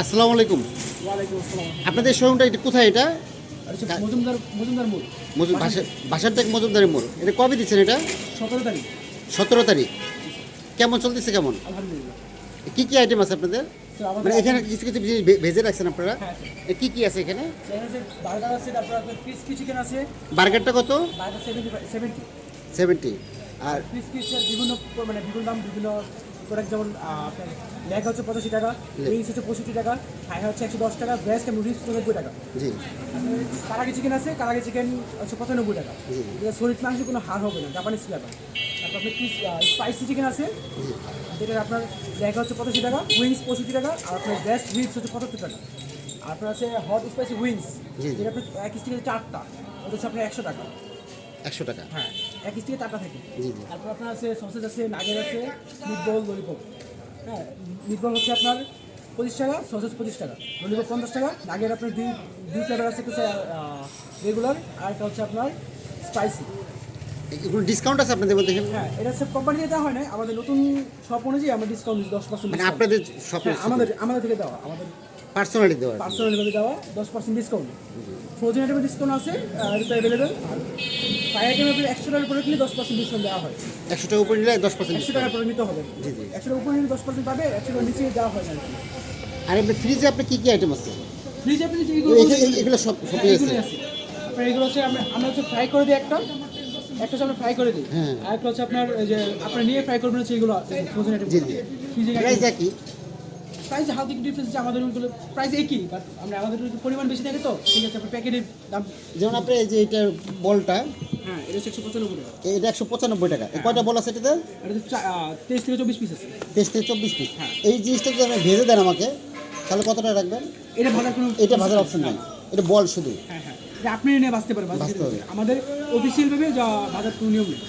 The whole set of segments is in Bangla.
আসসালামু আলাইকুম। আপনাদের শোরুমটা এটা কোথায় এটা? মজুমদার মজুমদার মোড়। বাসার থেকে মজুমদারের মোড়। এটা কবে দিচ্ছেন এটা? সতেরো তারিখ। সতেরো তারিখ। কেমন চলতেছে কেমন? কি কি আইটেম আছে আপনাদের? মানে এখানে কিছু কিছু জিনিস ভেজে রাখছেন আপনারা? হ্যাঁ কি কি আছে এখানে? বার্গার আছে তারপর ক্রিসপি চিকেন আছে। বার্গারটা কত? সেভেন্টি সেভেন্টি আর ক্রিসপি বিভিন্ন মানে বিভিন্ন দাম বিভিন্ন প্রোডাক্ট যেমন আপনার লেগ হচ্ছে পঁচাশি টাকা উইংস হচ্ছে পঁয়ষট্টি টাকা হাই হচ্ছে একশো দশ টাকা ব্রেস্ট এবং রিপস নব্বই টাকা। জি। কারাগি চিকেন আছে কারাগি চিকেন হচ্ছে পঁচানব্বই টাকা। এটা শরীর মাংসে কোনো হার হবে না জাপানিজ ফ্লেভার তারপর আপনার স্পাইসি চিকেন আছে যেটা আপনার লেগ হচ্ছে পঁচাশি টাকা উইংস পঁয়ষট্টি টাকা আর আপনার ব্রেস্ট রিপস হচ্ছে পঁচাত্তর টাকা। আর আপনার আছে হট স্পাইসি উইংস। যেটা আপনার এক স্টিকের চারটা ওটা হচ্ছে আপনার একশো টাকা। একশো টাকা। হ্যাঁ এক স্টিকে চারটা থাকে। তারপর আপনার আছে সসেজ আছে নাগের আছে মিটবল ললিপপ হ্যাঁ মিটবল হচ্ছে আপনার পঁচিশ টাকা সসেজ পঁচিশ টাকা। ললিপপ পঞ্চাশ টাকা নাগের আপনার দুই দুই ফ্লেভার আছে কিছু রেগুলার আর একটা হচ্ছে আপনার স্পাইসি এগুলো ডিসকাউন্ট আছে আপনাদের মধ্যে? হ্যাঁ এটা হচ্ছে কোম্পানি থেকে দেওয়া হয় না আমাদের নতুন শপ অনুযায়ী আমরা ডিসকাউন্ট দশ পার্সেন্ট মানে আপনাদের সব হ্যাঁ আমাদের আমাদের থেকে দেওয়া আমাদের পার্সোনালি দেওয়া। পার্সোনাল দেওয়া দশ পার্সেন্ট ডিসকাউন্ট ফ্রোজেন আইটেমের ডিসকাউন্ট আছে এটা অ্যাভেলেবেল একশো টাকার উপরে কিনলে দশ পার্সেন্ট ডিসকাউন্ট দেওয়া হয়। একশো টাকা উপরে নিলে দশ পার্সেন্ট একশো টাকার নিতে হবে। জি, জি। একশো টাকার উপরে নিলে দশ পার্সেন্ট পাবে একশো টাকার নিচে দেওয়া হয় না। আর এমনি ফ্রিজে আপনি কি কি আইটেম আছে? ফ্রিজ আপনি এগুলো সব সবই আছে। আপনার এগুলো হচ্ছে আমরা হচ্ছে ফ্রাই করে দিই একটা। একটা হচ্ছে আমরা ফ্রাই করে দিই। হ্যাঁ। আর একটা হচ্ছে আপনার যে আপনার নিয়ে ফ্রাই করবেন হচ্ছে এগুলো ফ্রোজেন আইটেম জি, জি। ফ্রিজে প্রাইস একই। প্রাইস হালকা একটু ডিফারেন্স আমাদের ওগুলো প্রাইস একই বাট আমরা আমাদের পরিমাণ বেশি থাকে তো ঠিক আছে আপনার প্যাকেটের দাম। যেমন আপনি এই যে এটার বলটা হ্যাঁ এটা একশো পঁচানব্বই টাকা। এটা একশো পঁচানব্বই টাকা। কয়টা বল আছে এটাতে? আহ, তেইশ থেকে চব্বিশ পিস আছে। তেইশ থেকে চব্বিশ পিস হ্যাঁ। এই জিনিসটা যদি আপনি ভেজে দেন আমাকে তাহলে কত টাকা রাখবেন? এটা ভাজার কোনো এটা ভাজার অপশন নাই। এটা বল শুধু। হ্যাঁ হ্যাঁ। আপনি নিয়ে বাঁচতে হবে। আমাদের অফিসিয়াল ভাবে যা বাজার কোনো নিয়ম নেই।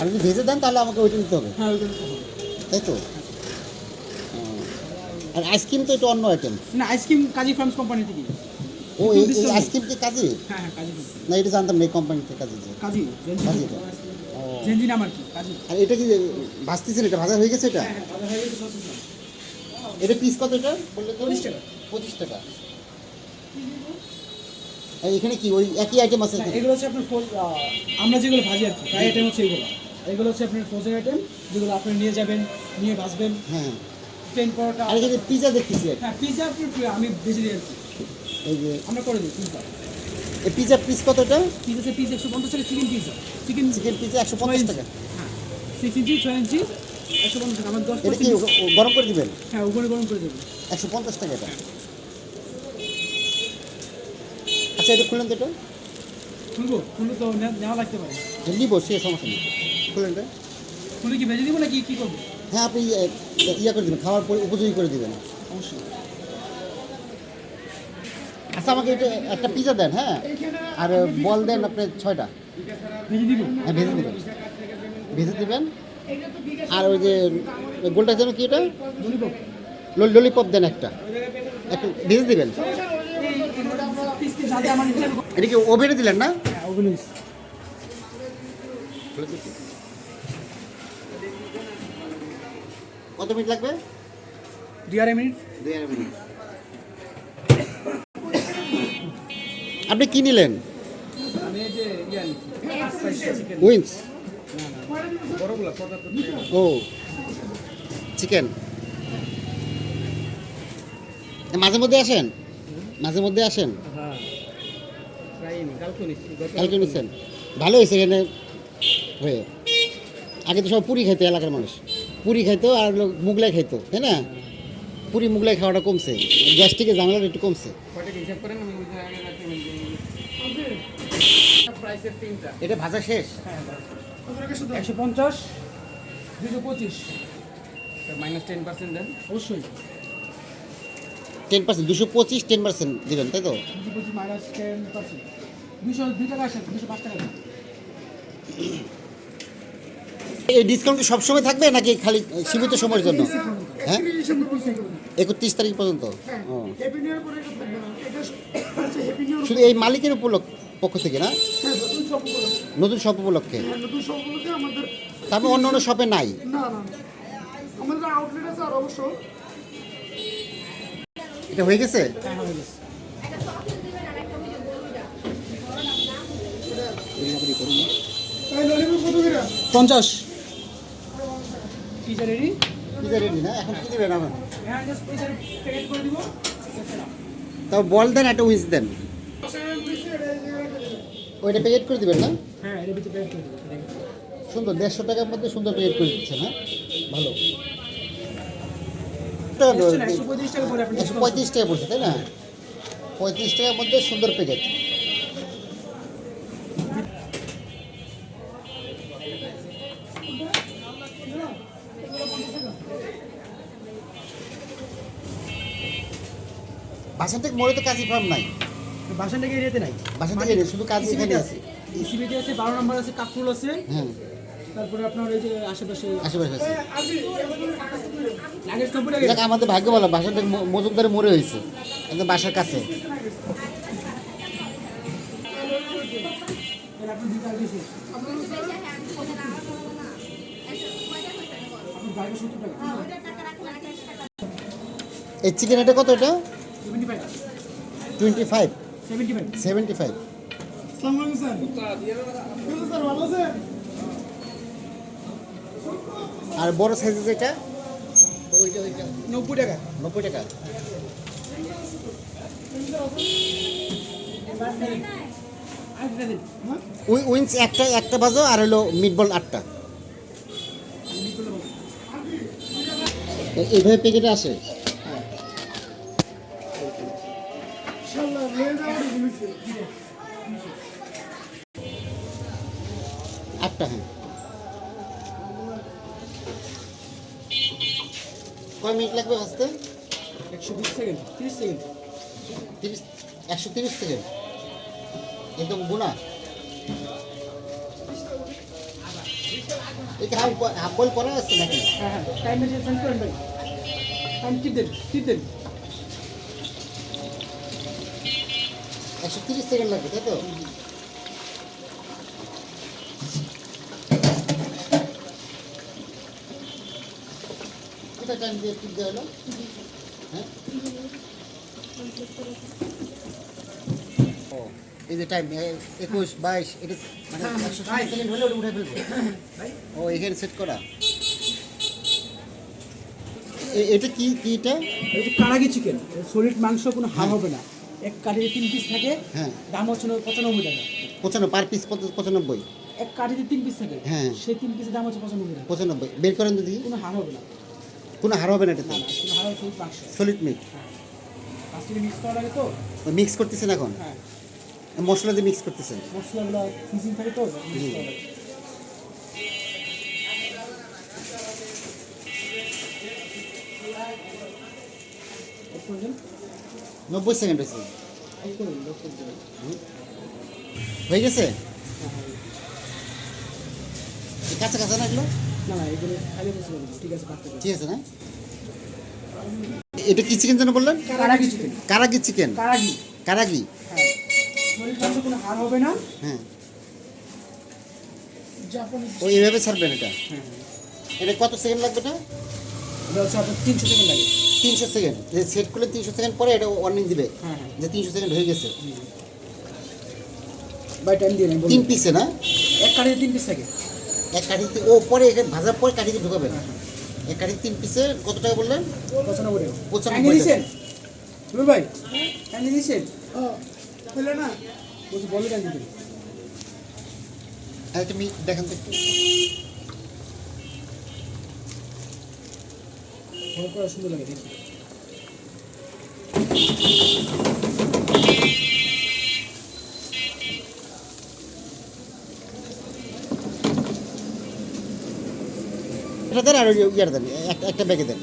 আর যদি ভেজে দেন তাহলে আমাকে ওইটা নিতে হবে। হ্যাঁ তাই তো? আর আইসক্রিম তো এটা অন্য আইটেম না আইসক্রিম কাজী ফার্মস কোম্পানি থেকে। ও এই আইসক্রিম কি? কাজে? হ্যাঁ হ্যাঁ কাজী না এটা জানতাম না এই কোম্পানিতে কাজে যে। কাজী ও। জেনজি নাম আর কি কাজী। আর এটা কি ভাজতেছেন এটা ভাজা হয়ে গেছে এটা? হ্যাঁ হ্যাঁ বাজার হয়ে গেছে এটা পিস কত এটা? বললে তো পঁচিশ টাকা। পঁচিশ টাকা। আর এখানে কি ওই একই আইটেম আছে এগুলো হচ্ছে আপনার আমরা যেগুলো ভাজি আর কি ফ্রাই আইটেম হচ্ছে এগুলো। এগুলো হচ্ছে আপনার ফ্রোজেন আইটেম যেগুলো আপনি নিয়ে যাবেন নিয়ে ভাজবেন। হ্যাঁ। প্লেন পরোটা আর এখানে পিজা দেখতেছি। হ্যাঁ পিজা আমি ভেজে কি। এই যে আমরা করে দিই এই পিস কত এটা? পিজা হচ্ছে একশো পঞ্চাশ টাকা chicken pizza chicken chicken pizza একশো পঞ্চাশ টাকা। হ্যাঁ। সিক্স ইঞ্চি ছয় ইঞ্চি একশো পঞ্চাশ টাকা। আমার দশ এটা কি গরম করে দিবেন? হ্যাঁ উপরে গরম করে দেবেন একশো পঞ্চাশ টাকা এটা। আচ্ছা এটা খুলেন তো এটা। খুলবো? খুললে তো নেওয়া লাগতে পারে। নিব সে সমস্যা নেই। খুলেন এটা। খুলে কি ভেজে দিব না কি করব? হ্যাঁ আপনি ইয়া করে দেবেন খাওয়ার পরে উপযোগী করে দিবেন। অবশ্যই। আচ্ছা আমাকে এটা একটা পিজা দেন হ্যাঁ? আর বল দেন আপনি ছয়টা। হ্যাঁ ভেজে দেবেন। ভেজে দেবেন। আর ওই যে গোলটা যেন কি এটা? ললিপপ দেন একটা। একটু ভেজে দেবেন। এটা কি ওভেনে দিলেন না? কত মিনিট লাগবে? দুই আড়াই মিনিট। দুই আড়াই মিনিট। আপনি কি নিলেন? উইন্স ও। চিকেন। মাঝে মধ্যে আসেন? মাঝে মধ্যে আসেন? কালকে নিচ্ছেন ভালো হয়েছে এখানে হয়ে। আগে তো সব পুরি খাইতো এলাকার মানুষ। পুরি খাইতো আর লোক মুগলাই খাইতো, তাই না? পুরি মুগলাই খাওয়াটা কমছে। গ্যাস্ট্রিকের ঝামেলাটা একটু কমছে। প্রাইসের তিনটা। এটা ভাজা শেষ? একশো পঞ্চাশ। দুশো পঁচিশ। মাইনাস টেন পার্সেন্ট দেন। অবশ্যই। টেন পার্সেন্ট দুশো পঁচিশ টেন পার্সেন্ট দেবেন তাই তো? দুশো পঁচিশ মাইনাস টেন পার্সেন্ট দুশো দুই টাকা আসে দুশো পাঁচ টাকা এই ডিসকাউন্ট কি সবসময় থাকবে নাকি খালি সীমিত সময়ের জন্য? হ্যাঁ? একত্রিশ তারিখ পর্যন্ত? নিউ শুধু এই মালিকের উপলক্ষ পক্ষ থেকে না? হ্যাঁ নতুন শপ উপলক্ষে। হ্যাঁ তারপর অন্য অন্য শপে নাই? এটা হয়ে গেছে? হ্যাঁ পঞ্চাশ। না? এখন কি দেবেন? আমার তাও বল দেন একটা উইচ দেন সেভেন পিস এটা এই জায়গায় করে দেবেন। ওইটা প্যাকেট করে দিবেন না? হ্যাঁ এর ভিতরে প্যাকেট করে দিব সুন্দর দেড়শো টাকার মধ্যে সুন্দর প্যাকেট করে দিচ্ছে না ভালো। একশো পঁয়ত্রিশ টাকা পড়ছে তাই না? পঁয়ত্রিশ টাকার মধ্যে সুন্দর প্যাকেট বাসা থেকে মোড়ে তো কাজী ফার্ম নাই। বাসন থেকে এরিয়াতে নাই। বাসা থেকে নেই, শুধু কাজী এখানে আছে। ইসিবিতে আছে বারো নম্বর আছে কাকরুল আছে। হ্যাঁ তারপরে আপনার এই যে আশেপাশে আশেপাশে আছে। দেখ আমাদের ভাগ্য ভালো বাসা থেকে মজুমদারে মরে হয়েছে একদম বাসার কাছে। এই চিকেন এটা কত এটা? টোয়েন্টি ফাইভ সেভেন্টি ফাইভ আর বড় যেটা ওইটা নব্বই টাকা। নব্বই টাকা। উইন্স একটা একটা বাজো আর হলো মিটবল আটটা। এইভাবে প্যাকেটে আসে? আটটা হ্যাঁ কয় মিনিট লাগবে আসতে একশো বিশ সেকেন্ড তিরিশ সেকেন্ড। তিরিশ একশো তিরিশ সেকেন্ড। একদম গুণা। এটা হাফ হাফ বল করা আছে নাকি? হ্যাঁ হ্যাঁ টাইম মেশিন করেন ভাই। টাইম টিপ দেন টিপ দেন। একশো তিরিশ সেকেন্ড লাগবে তাই তো? কোথায় টাইম দিয়ে টিপ দেওয়া হলো? হ্যাঁ? এই যে টাইম একুশ বাইশ এটা মানে একশো সেকেন্ড হলে ওটা উঠে ফেলব। ও এখানে সেট করা? এটা কি কি এটা? যে কারাগি চিকেন সলিড মাংস কোনো হার হবে না। এক কাঠিতে তিন পিস থাকে হ্যাঁ। দাম হচ্ছে পঁচানব্বই টাকা। পঁচানব্বই পার পিস পঁচানব্বই? এক কাঠিতে তিন পিস থাকে হ্যাঁ। সেই তিন পিসের দাম হচ্ছে পঁচানব্বই টাকা। পঁচানব্বই বের করেন যদি কোনো হার হবে না। কোনো হার হবে না এটাতে? হার সলিড মিট মিক্স করতেছেন এখন? হ্যাঁ। মশলা দিয়ে মিক্স করতেছেন? নব্বই সেকেন্ড হয়েছে দেন হয়ে। গেছে? হ্যাঁ হ্যাঁ কাঁচা কাঁচা না এগুলো? ঠিক আছে না? এটা কি চিকেন যেন বললেন? কারাগি চিকেন। কারাগি চিকেন। কারাগি। কারাগি? হ্যাঁ। কোনো হার হবে না। হ্যাঁ। ও এইভাবে ছাড়বেন এটা? হ্যাঁ। এটা কত সেকেন্ড লাগবে এটা? তিনশো সেকেন্ড লাগে। তিনশো সেকেন্ড। সেট করলে তিনশো সেকেন্ড পরে এটা ওয়ার্নিং দিবে হ্যাঁ যে তিনশো সেকেন্ড হয়ে গেছে। বাই টাইম দিয়ে তিন পিসে না? এক কাঠিতে তিন পিস থাকে। এক কাঠিতে ও পরে এখানে ভাজার পরে কাঠিতে ঢুকাবেন এক কাঠিতে তিন পিসে কত টাকা বললেন? পঁচানব্বই টাকা। পঁচানব্বই টাকা। ভাই হ্যাঁ না? বলছি বলে কাহিনি দিন আর মিট দেখেন তো একটু। সুন্দর লাগে দেখি এটা দেন আর ইয়ার দেন একটা ব্যাগে দেন।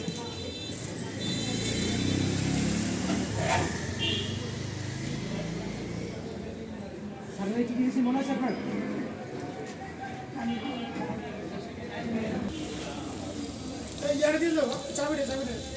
চাবি কি